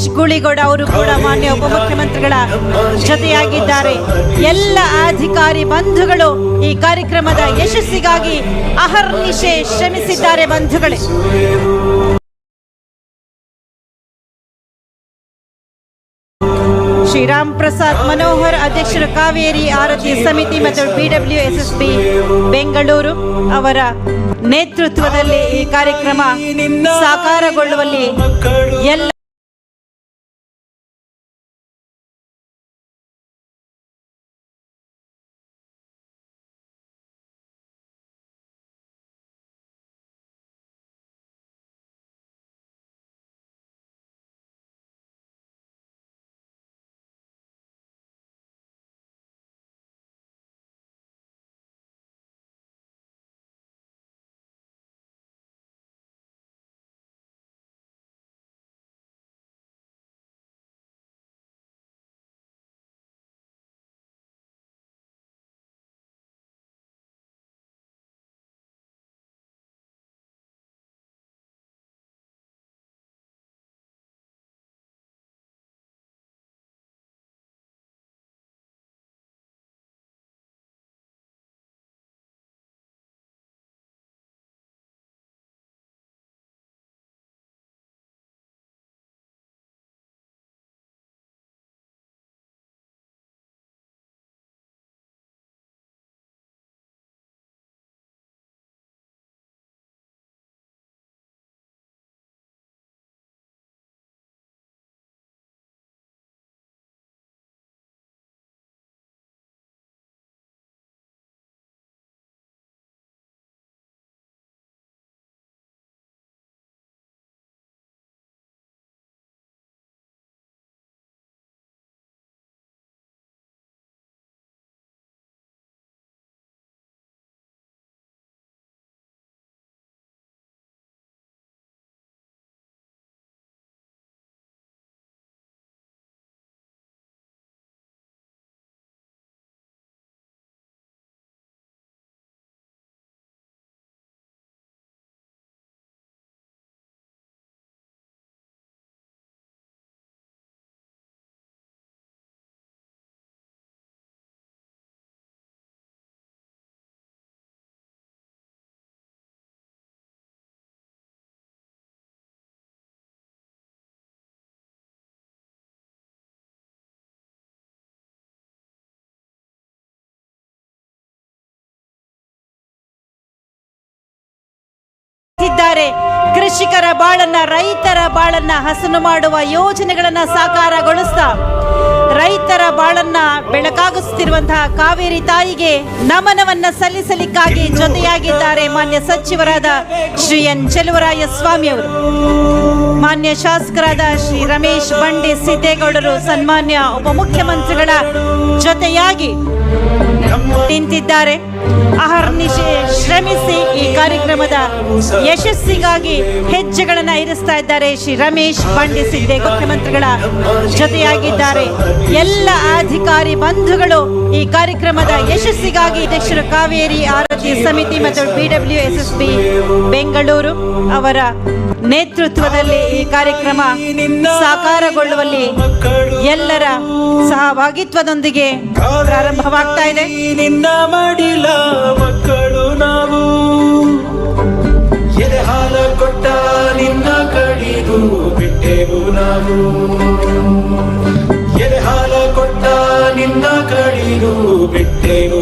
ಸತೀಶ್ ಗುಳಿಗೌಡ ಅವರು ಕೂಡ ಮಾನ್ಯ ಉಪಮುಖ್ಯಮಂತ್ರಿಗಳ ಜೊತೆಯಾಗಿದ್ದಾರೆ. ಎಲ್ಲ ಅಧಿಕಾರಿ ಬಂಧುಗಳು ಈ ಕಾರ್ಯಕ್ರಮದ ಯಶಸ್ಸಿಗಾಗಿ ಅಹರ್ನಿಶೆ ಶ್ರಮಿಸಿದ್ದಾರೆ ಬಂಧುಗಳೇ. ಶ್ರೀರಾಮ್ ಪ್ರಸಾದ್ ಮನೋಹರ್ ಅಧ್ಯಕ್ಷರು ಕಾವೇರಿ ಆರತಿ ಸಮಿತಿ ಮತ್ತು ಬಿಡಬ್ಲ್ಯೂ ಪಿ ಬೆಂಗಳೂರು ಅವರ ನೇತೃತ್ವದಲ್ಲಿ ಈ ಕಾರ್ಯಕ್ರಮ ಸಾಕಾರಗೊಳ್ಳುವಲ್ಲಿ ಎಲ್ಲ ಇದ್ದಾರೆ ಕೃಷಿಕರ ಬಾಳನ್ನ, ರೈತರ ಬಾಳನ್ನ ಹಸನು ಮಾಡುವ ಯೋಜನೆಗಳನ್ನ ಸಾಕಾರಗೊಳಿಸ್ತಾ, ರೈತರ ಬಾಳನ್ನ ಬೆಳಕಾಗಿಸುತ್ತಿರುವಂತಹ ಕಾವೇರಿ ತಾಯಿಗೆ ನಮನವನ್ನ ಸಲ್ಲಿಸಲಿಕ್ಕಾಗಿ ಜೊತೆಯಾಗಿದ್ದಾರೆ ಮಾನ್ಯ ಸಚಿವರಾದ ಶ್ರೀ ಎನ್. ಚೆಲುವರಾಯ ಸ್ವಾಮಿ ಅವರು. ಮಾನ್ಯ ಶಾಸಕರಾದ ಶ್ರೀ ರಮೇಶ್ ಬಂಡಿ ಸಿದ್ದೇಗೌಡರು, ಸನ್ಮಾನ್ಯ ಉಪಮುಖ್ಯಮಂತ್ರಿಗಳ ಜೊತೆಯಾಗಿ ನಿಂತಿದ್ದಾರೆ. ಅಹರ್ನಿಶೆ ಶ್ರಮಿಸಿ ಕಾರ್ಯಕ್ರಮದ ಯಶಸ್ಸಿಗಾಗಿ ಹೆಜ್ಜೆಗಳನ್ನು ಇರಿಸ್ತಾ ಇದ್ದಾರೆ ಶ್ರೀ ರಮೇಶ್ ಬಂಡಿ ಸಿದ್ದೆ ಮುಖ್ಯಮಂತ್ರಿಗಳ ಜೊತೆಯಾಗಿದ್ದಾರೆ. ಎಲ್ಲ ಅಧಿಕಾರಿ ಬಂಧುಗಳು ಈ ಕಾರ್ಯಕ್ರಮದ ಯಶಸ್ಸಿಗಾಗಿ ಅಧ್ಯಕ್ಷರು ಕಾವೇರಿ ಆರೋಗ್ಯ ಸಮಿತಿ ಮತ್ತು ಬಿಡಬ್ಲ್ಯೂ ಪಿ ಬೆಂಗಳೂರು ಅವರ ನೇತೃತ್ವದಲ್ಲಿ ಈ ಕಾರ್ಯಕ್ರಮ ಸಾಕಾರಗೊಳ್ಳುವಲ್ಲಿ ಎಲ್ಲರ ಸಹಭಾಗಿತ್ವದೊಂದಿಗೆ ಪ್ರಾರಂಭವಾಗ್ತಾ ಇದೆ. ಮಕ್ಕಳು ನಾವು. ನಿನ್ನ ಕಡಿದು ಬಿಟ್ಟೆವು